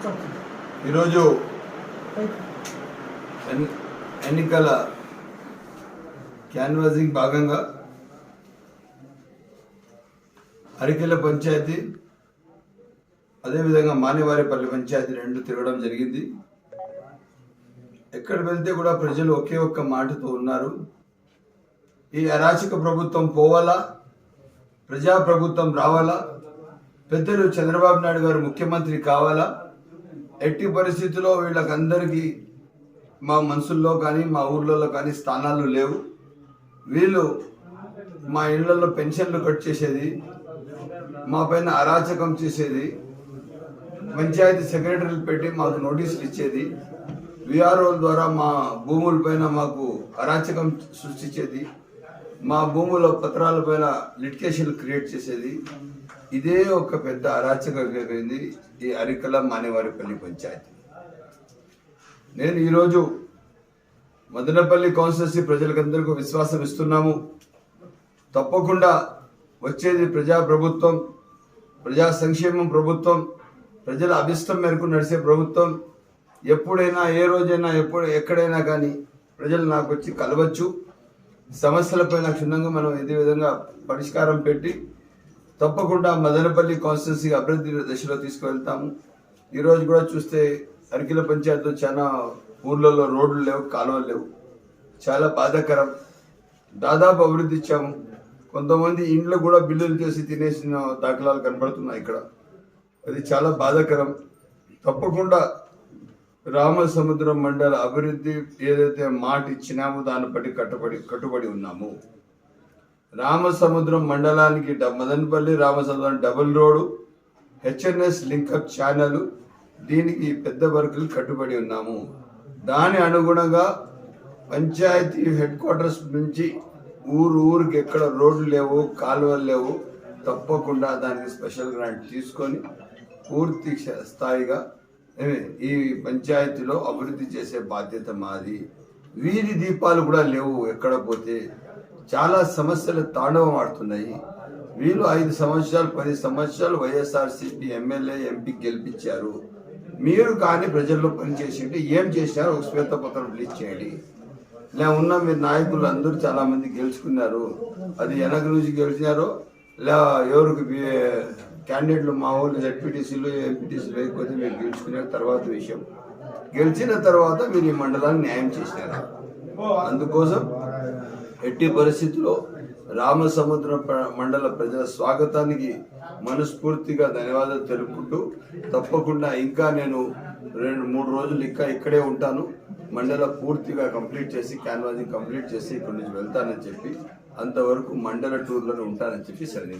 ఈరోజు ఎన్నికల క్యాన్వాసింగ్ భాగంగా అరికెల పంచాయతీ అదేవిధంగా మానేవారిపల్లి పంచాయతీ రెండు తిరగడం జరిగింది. ఎక్కడ వెళ్తే కూడా ప్రజలు ఒకే ఒక్క మాటతో ఉన్నారు. ఈ అరాచక ప్రభుత్వం పోవాలా? ప్రజా ప్రభుత్వం రావాలా? పెద్దలు చంద్రబాబు నాయుడు గారు ముఖ్యమంత్రి కావాలా? ఎట్టి పరిస్థితుల్లో వీళ్ళకందరికీ మా మనసుల్లో కానీ మా ఊర్లలో కానీ స్థానాలు లేవు. వీళ్ళు మా ఇళ్ళలో పెన్షన్లు కట్ చేసేది మా పైన అరాచకం చేసేది పంచాయతీ సెక్రటరీలు పెట్టి మాకు నోటీసులు ఇచ్చేది విఆర్ఓల ద్వారా మా భూములపైన మాకు అరాచకం సృష్టించేది మా భూముల పత్రాలపైన లిటికేషన్ క్రియేట్ చేసేది ఇదే ఒక పెద్ద అరాచకమైంది ఈ అరికల మానేవారిపల్లి పంచాయతీ. నేను ఈరోజు మదనపల్లి కాన్స్టిట్యూన్సీ ప్రజలకందరికీ విశ్వాసం ఇస్తున్నాము. తప్పకుండా వచ్చేది ప్రజా ప్రభుత్వం ప్రజా సంక్షేమం ప్రభుత్వం ప్రజల అభిష్టం మేరకు నడిచే ప్రభుత్వం. ఎప్పుడైనా ఏ రోజైనా ఎప్పుడు ఎక్కడైనా కానీ ప్రజలు నాకు వచ్చి కలవచ్చు సమస్యలపైన క్షుణ్ణంగా మనం ఇదే విధంగా పరిష్కారం పెట్టి తప్పకుండా మదనపల్లి కాన్స్టిట్యున్సీ అభివృద్ధి దశలో తీసుకువెళ్తాము. ఈరోజు కూడా చూస్తే అరికిల పంచాయతీలో చాలా ఊర్లలో రోడ్లు లేవు కాలువలు లేవు. చాలా బాధాకరం. దాదాపు అభివృద్ధి ఇచ్చాము. కొంతమంది ఇంట్లో కూడా బిల్లులు చేసి తినేసిన దాఖలాలు కనబడుతున్నాయి ఇక్కడ. అది చాలా బాధాకరం. తప్పకుండా రామసముద్రం మండల అభివృద్ధి ఏదైతే మాట ఇచ్చినామో దాన్ని బట్టి కట్టుబడి కట్టుబడి ఉన్నాము. రామసముద్రం మండలానికి డ- Madanapalli Ramasamudram double road HNS linkup channel దీనికి పెద్ద వర్కులు కట్టుబడి ఉన్నాము. దాని అనుగుణంగా పంచాయతీ హెడ్ క్వార్టర్స్ నుంచి ఊరు ఊరికి ఎక్కడ రోడ్లు లేవు కాలువలు లేవు తప్పకుండా దానికి స్పెషల్ గ్రాంట్ తీసుకొని పూర్తి స్థాయిగా ఈ పంచాయతీలో అభివృద్ధి చేసే బాధ్యత మాది. వీధి దీపాలు కూడా లేవు ఎక్కడ పోతే. చాలా సమస్యలు తాండవం ఆడుతున్నాయి. వీళ్ళు ఐదు సంవత్సరాలు పది సంవత్సరాలు వైఎస్ఆర్సీపీ ఎమ్మెల్యే ఎంపీ గెలిపించారు. మీరు కానీ ప్రజల్లో పనిచేసింటే ఏం చేశారు ఒక శ్వేతపత్రం రిలీజ్ చేయండి. లే ఉన్న మీరు నాయకులు అందరూ చాలా మంది గెలుచుకున్నారు. అది వెనక నుంచి గెలిచినారో లే ఎవరికి క్యాండిడేట్లు మా ఊళ్ళో జడ్పీటీసీలు ఎంపీటీసీలు లేకపోతే మీరు గెలుచుకున్నారు తర్వాత విషయం. గెలిచిన తర్వాత మీరు ఈ మండలాన్ని న్యాయం చేసినారు? అందుకోసం ఎట్టి పరిస్థితుల్లో రామసముద్రం ప్ర- మండల ప్రజల స్వాగతానికి మనస్ఫూర్తిగా ధన్యవాదాలు తెలుపుకుంటూ తప్పకుండా ఇంకా నేను రెండు మూడు రోజులు ఇంకా ఇక్కడే ఉంటాను. మండల పూర్తిగా కంప్లీట్ చేసి క్యాన్వాసింగ్ కంప్లీట్ చేసి ఇక్కడి నుంచి వెళ్తానని చెప్పి అంతవరకు మండల టూర్లో ఉంటానని చెప్పి సరే